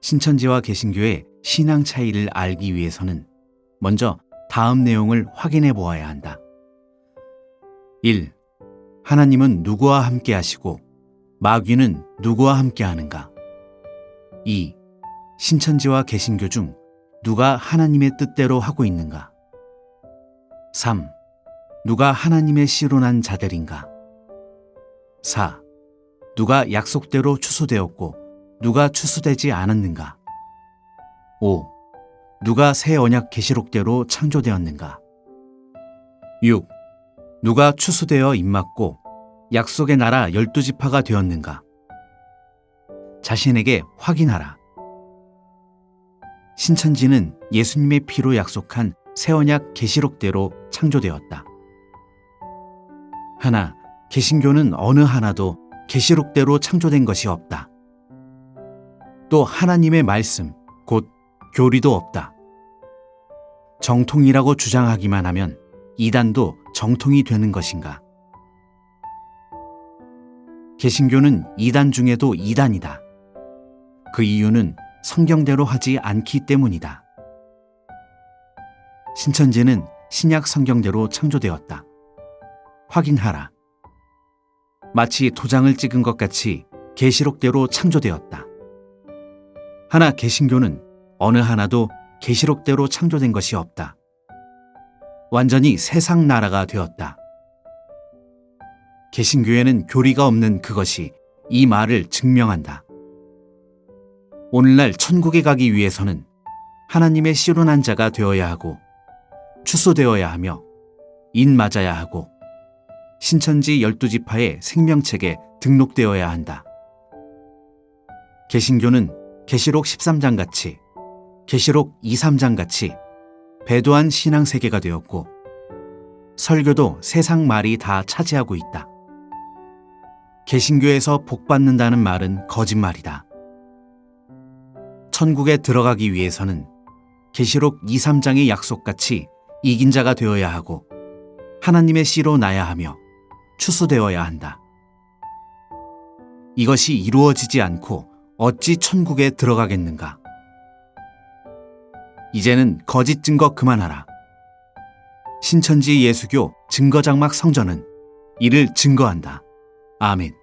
신천지와 개신교의 신앙 차이를 알기 위해서는 먼저 다음 내용을 확인해 보아야 한다. 1. 하나님은 누구와 함께 하시고 마귀는 누구와 함께 하는가? 2. 신천지와 개신교 중 누가 하나님의 뜻대로 하고 있는가? 3. 누가 하나님의 씨로 난 자들인가? 4. 누가 약속대로 추수되었고 누가 추수되지 않았는가? 5. 누가 새 언약 계시록대로 창조되었는가? 6. 누가 추수되어 입맞고 약속의 나라 열두 지파가 되었는가? 자신에게 확인하라. 신천지는 예수님의 피로 약속한 새 언약 계시록대로 창조되었다. 하나, 개신교는 어느 하나도 계시록대로 창조된 것이 없다. 또 하나님의 말씀, 곧 교리도 없다. 정통이라고 주장하기만 하면 이단도 정통이 되는 것인가? 개신교는 이단 중에도 이단이다. 그 이유는 성경대로 하지 않기 때문이다. 신천지는 신약 성경대로 창조되었다. 확인하라. 마치 도장을 찍은 것 같이 계시록대로 창조되었다. 하나 개신교는 어느 하나도 계시록대로 창조된 것이 없다. 완전히 세상 나라가 되었다. 개신교에는 교리가 없는 그것이 이 말을 증명한다. 오늘날 천국에 가기 위해서는 하나님의 씨로 난 자가 되어야 하고 추수되어야 하며 인 맞아야 하고 신천지 열두 지파의 생명책에 등록되어야 한다. 개신교는 계시록 13장 같이 계시록 2, 3장 같이 배도한 신앙 세계가 되었고 설교도 세상 말이 다 차지하고 있다. 개신교에서 복 받는다는 말은 거짓말이다. 천국에 들어가기 위해서는 계시록 2, 3장의 약속같이 이긴 자가 되어야 하고 하나님의 씨로 나야 하며 추수되어야 한다. 이것이 이루어지지 않고 어찌 천국에 들어가겠는가? 이제는 거짓 증거 그만하라. 신천지 예수교 증거장막 성전은 이를 증거한다. 아멘.